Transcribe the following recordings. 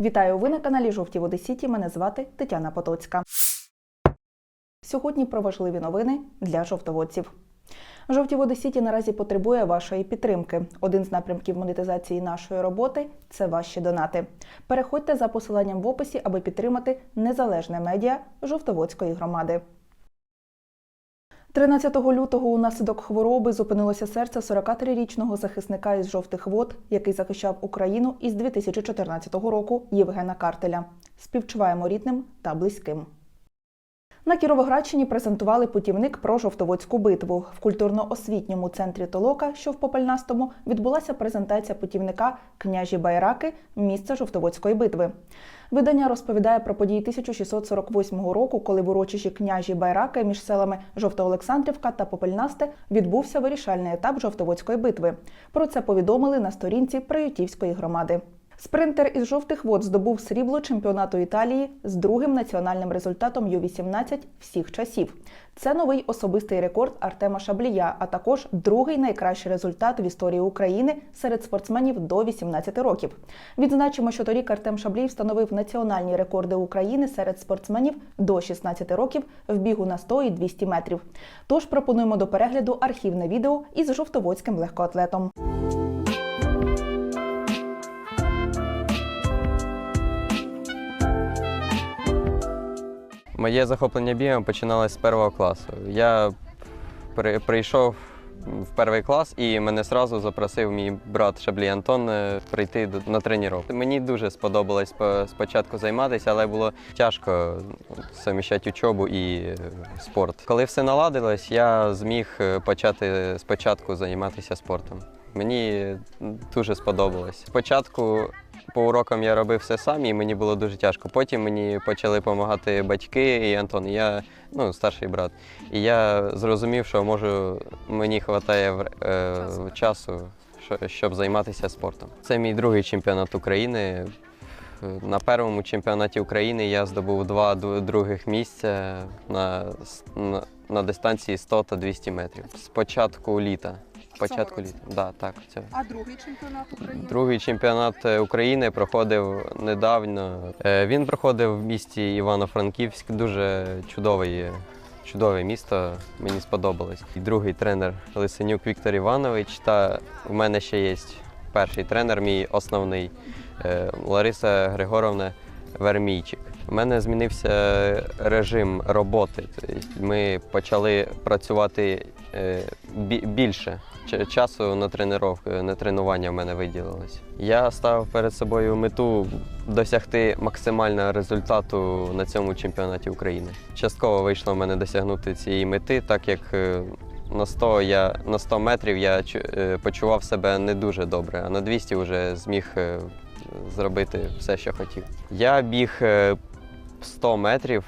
Вітаю! Ви на каналі Жовті Води Сіті. Мене звати Тетяна Потоцька. Сьогодні про важливі новини для жовтоводців. Жовті води Сіті наразі потребує вашої підтримки. Один з напрямків монетизації нашої роботи це ваші донати. Переходьте за посиланням в описі, аби підтримати незалежне медіа Жовтоводської громади. 13 лютого унаслідок хвороби зупинилося серце 43-річного захисника із жовтих вод, який захищав Україну із 2014 року Євгена Картеля. Співчуваємо рідним та близьким. На Кіровоградщині презентували путівник про жовтоводську битву. В культурно-освітньому центрі Толока, що в Попельнастому, відбулася презентація путівника Княжі Байраки місце жовтоводської битви. Видання розповідає про події 1648 року, коли в урочищі княжі Байраки між селами Жовтоолександрівка та Попельнасте відбувся вирішальний етап жовтоводської битви. Про це повідомили на сторінці Приютівської громади. Спринтер із жовтих вод здобув срібло чемпіонату Італії з другим національним результатом Ю-18 всіх часів. Це новий особистий рекорд Артема Шаблія, а також другий найкращий результат в історії України серед спортсменів до 18 років. Відзначимо, що торік Артем Шаблій встановив національні рекорди України серед спортсменів до 16 років в бігу на 100 і 200 метрів. Тож пропонуємо до перегляду архівне відео із жовтоводським легкоатлетом. Моє захоплення бігом починалось з першого класу. Я при, прийшов в перший клас і мене одразу запросив мій брат Шаблій Антон е, прийти на тренування. Мені дуже сподобалось спочатку займатися, але було тяжко суміщати учобу і е, спорт. Коли все наладилось, я зміг е, почати спочатку займатися спортом. Мені дуже сподобалось. Спочатку по урокам я робив все сам, і мені було дуже тяжко. Потім мені почали допомагати батьки і Антон. і Я ну, старший брат. І я зрозумів, що можу мені вистачає е, часу, щоб займатися спортом. Це мій другий чемпіонат України. На першому чемпіонаті України я здобув два других місця на, на, на дистанції 100 та 200 метрів. З початку літа. Початку літа. Да, так, цього. А другий чемпіонат України? Другий чемпіонат е, України проходив недавно. Е, Він проходив в місті Івано-Франківськ. Дуже чудовий, чудове місто. Мені сподобалось. І другий тренер Лисенюк Віктор Іванович. Та в мене ще є перший тренер, мій основний е, Лариса Григоровна Вермійчик. У мене змінився режим роботи. Тобто Ми почали працювати е, більше. Часу на тренування, на тренування в мене виділилось. Я ставив перед собою мету досягти максимального результату на цьому чемпіонаті України. Частково вийшло в мене досягнути цієї мети, так як е, на 100, я, на 100 метрів я е, почував себе не дуже добре, а на 200 вже зміг е, зробити все, що хотів. Я біг е, 100 метрів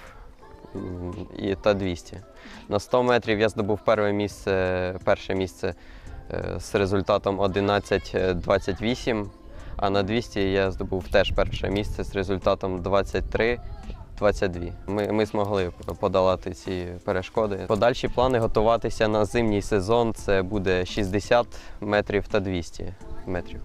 і та 200. На 100 метрів я здобув перше місце, перше місце з результатом 11.28, а на 200 я здобув теж перше місце з результатом 23. 22. Ми, ми змогли подолати ці перешкоди. Подальші плани готуватися на зимній сезон це буде 60 метрів та 200 метрів.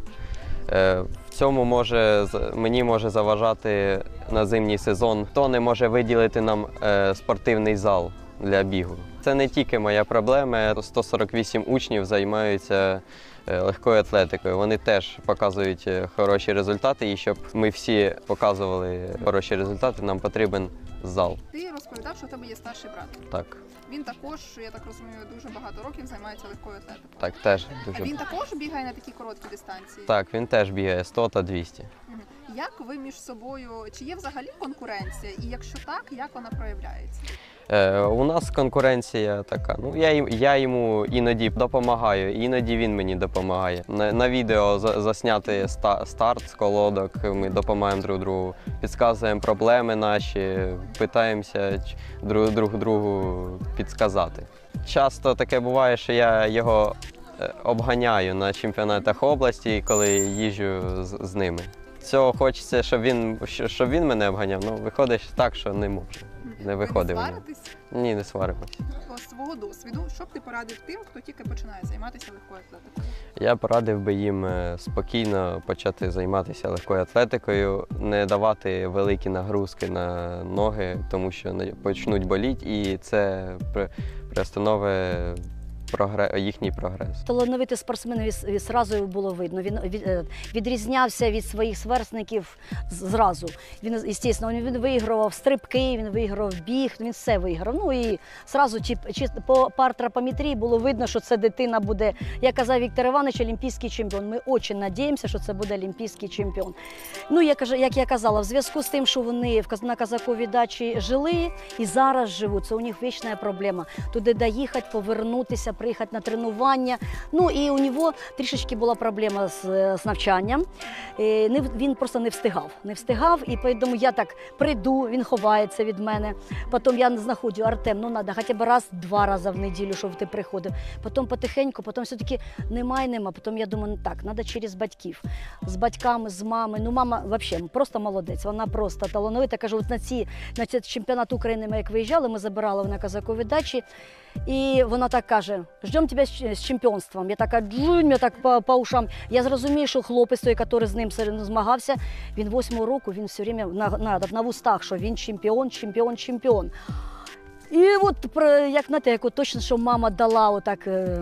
Е, В цьому може мені може заважати на зимній сезон. Хто не може виділити нам е, спортивний зал для бігу. Це не тільки моя проблема. 148 учнів займаються е, легкою атлетикою. Вони теж показують е, хороші результати. І щоб ми всі показували хороші результати, нам потрібен зал. Ти розповідав, що у тебе є старший брат. Так, Він також, я так розумію, дуже багато років займається легкою атлетикою. так, теж А дуже. він також бігає на такі короткі дистанції. Так, він теж бігає 100 та 200. Як ви між собою, чи є взагалі конкуренція? І якщо так, як вона проявляється? Е, у нас конкуренція така. Ну я, я йому іноді допомагаю, іноді він мені допомагає. На, на відео за- засняти ста- старт з колодок. Ми допомагаємо друг другу, підказуємо проблеми наші, питаємося друг, друг другу підказати. Часто таке буває, що я його е, обганяю на чемпіонатах області, коли їжджу з, з ними. Цього хочеться, щоб він, щоб він мене обганяв. Ну, виходить так, що не може. Не виходить сваритесь? Ні, не сваримось. Ось свого досвіду, що б ти порадив тим, хто тільки починає займатися легкою атлетикою? Я порадив би їм е, спокійно почати займатися легкою атлетикою, не давати великі нагрузки на ноги, тому що почнуть боліти, і це при- приостановить прогре- їхній прогрес. Талановитий спортсмен від- було видно. Він е, відрізнявся від своїх сверстників зразу. Він, звісно, він вигравав стрибки, він виграв біг, він все виграв. Ну і зразу чи, чи по партрапометрії було видно, що це дитина буде, як казав Віктор Іванович, олімпійський чемпіон. Ми дуже надіємося, що це буде олімпійський чемпіон. Ну, я кажу, як я казала, в зв'язку з тим, що вони на Казаковій дачі жили і зараз живуть, це у них вічна проблема. Туди доїхати, повернутися, приїхати на тренування. Ну і у нього трішечки була проблема з, з навчанням. Е, Не, він просто не встигав. Не встигав, і тому я так прийду, він ховається від мене. Потім я знаходжу Артем, ну треба хоча б раз, два рази в неділю, щоб ти приходив. Потім потихеньку, потім все-таки немає, нема. Потім я думаю, ну так, треба через батьків. З батьками, з мамою. Ну, мама взагалі просто молодець. Вона просто талановита. Кажу, от на ці на цей чемпіонат України ми як виїжджали, ми забирали на казакові дачі. І вона так каже: ждемо тебе з з чемпіонством. Я така джунь, я так по, по ушам. Я зрозумію, що хлопець, той, який з ним змагався, він восьмого року, він все время на, на, на вустах, що він чемпіон, чемпіон, чемпіон. І от як знаєте, як от точно, що мама дала отак, е,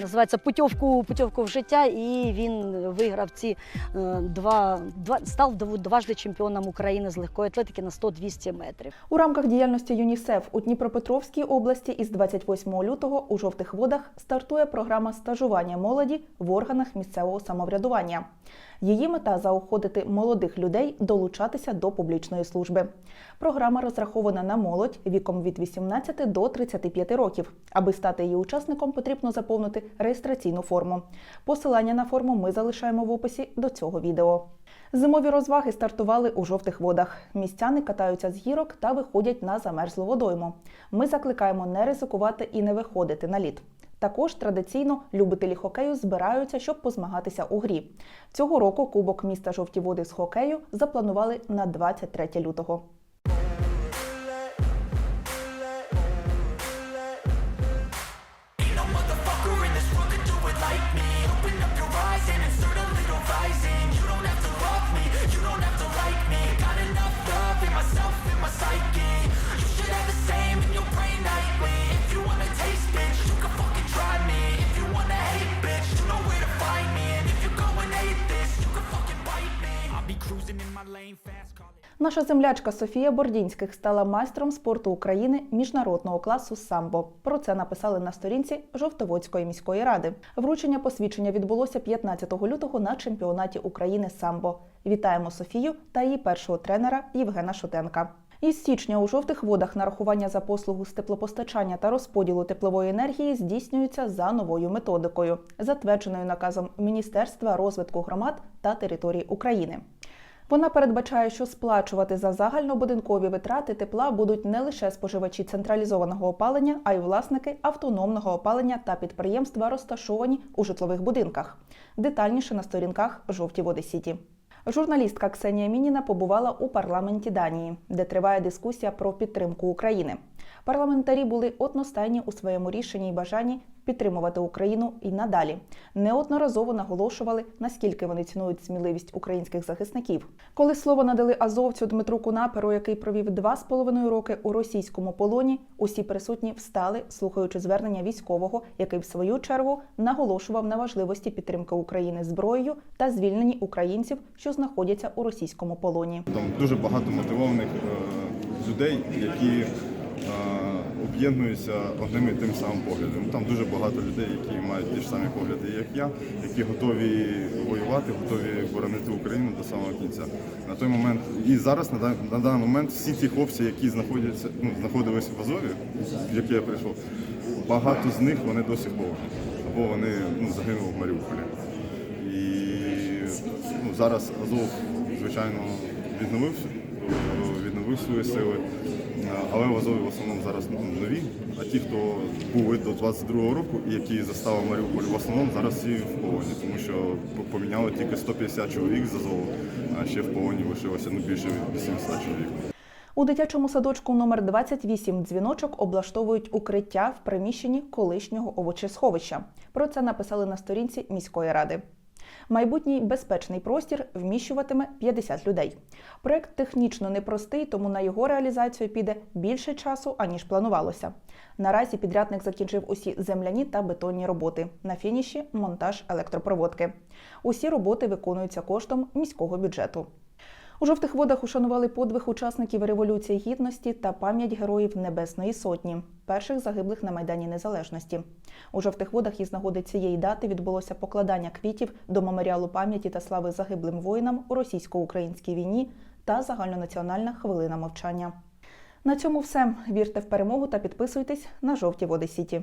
називається путівку, путівку в життя, і він виграв ці е, два, два став дв- дважди чемпіоном України з легкої атлетики на 100-200 метрів. У рамках діяльності ЮНІСЕФ у Дніпропетровській області із 28 лютого у жовтих водах стартує програма стажування молоді в органах місцевого самоврядування. Її мета заохотити молодих людей долучатися до публічної служби. Програма розрахована на молодь віком від 18 до 35 років. Аби стати її учасником, потрібно заповнити реєстраційну форму. Посилання на форму ми залишаємо в описі до цього відео. Зимові розваги стартували у жовтих водах. Містяни катаються з гірок та виходять на замерзлу водойму. Ми закликаємо не ризикувати і не виходити на лід. Також традиційно любителі хокею збираються, щоб позмагатися у грі. Цього року Кубок міста Жовті Води з хокею запланували на 23 лютого. Наша землячка Софія Бордінських стала майстром спорту України міжнародного класу самбо. Про це написали на сторінці Жовтоводської міської ради. Вручення посвідчення відбулося 15 лютого на чемпіонаті України самбо. Вітаємо Софію та її першого тренера Євгена Шутенка. Із січня у жовтих водах нарахування за послугу з теплопостачання та розподілу теплової енергії здійснюються за новою методикою, затвердженою наказом Міністерства розвитку громад та територій України. Вона передбачає, що сплачувати за загальнобудинкові витрати тепла будуть не лише споживачі централізованого опалення, а й власники автономного опалення та підприємства, розташовані у житлових будинках. Детальніше на сторінках Жовті води Сіті. Журналістка Ксенія Мініна побувала у парламенті Данії, де триває дискусія про підтримку України. Парламентарі були одностайні у своєму рішенні і бажанні підтримувати Україну і надалі. Неодноразово наголошували, наскільки вони цінують сміливість українських захисників. Коли слово надали азовцю Дмитру Кунаперу, який провів два з половиною роки у російському полоні, усі присутні встали, слухаючи звернення військового, який в свою чергу наголошував на важливості підтримки України зброєю та звільненні українців, що знаходяться у російському полоні. Там дуже багато мотивованих е, людей, які об'єднуються одним і тим самим поглядом. Там дуже багато людей, які мають ті ж самі погляди, як я, які готові воювати, готові боронити Україну до самого кінця. На той момент і зараз на, на даний момент всі ті хлопці, які знаходяться, ну, знаходились в Азові, в яке я прийшов, багато з них вони досі в. Або вони ну, загинули в Маріуполі. І ну, зараз Азов, звичайно, відновив, відновив свої сили, але в Азові в основному зараз ну, нові. А ті, хто були до 22-го року і які застали Маріуполь, в основному зараз всі в полоні, тому що поміняли тільки 150 чоловік з Азову, а ще в полоні лишилося ну, більше 800 чоловік. У дитячому садочку номер 28 дзвіночок облаштовують укриття в приміщенні колишнього овочесховища. Про це написали на сторінці міської ради. Майбутній безпечний простір вміщуватиме 50 людей. Проект технічно непростий, тому на його реалізацію піде більше часу, аніж планувалося. Наразі підрядник закінчив усі земляні та бетонні роботи. На фініші монтаж електропроводки. Усі роботи виконуються коштом міського бюджету. У жовтих водах ушанували подвиг учасників Революції Гідності та пам'ять героїв Небесної Сотні, перших загиблих на Майдані Незалежності. У жовтих водах із нагоди цієї дати відбулося покладання квітів до меморіалу пам'яті та слави загиблим воїнам у російсько-українській війні та загальнонаціональна хвилина мовчання. На цьому все. Вірте в перемогу та підписуйтесь на жовті води Сіті.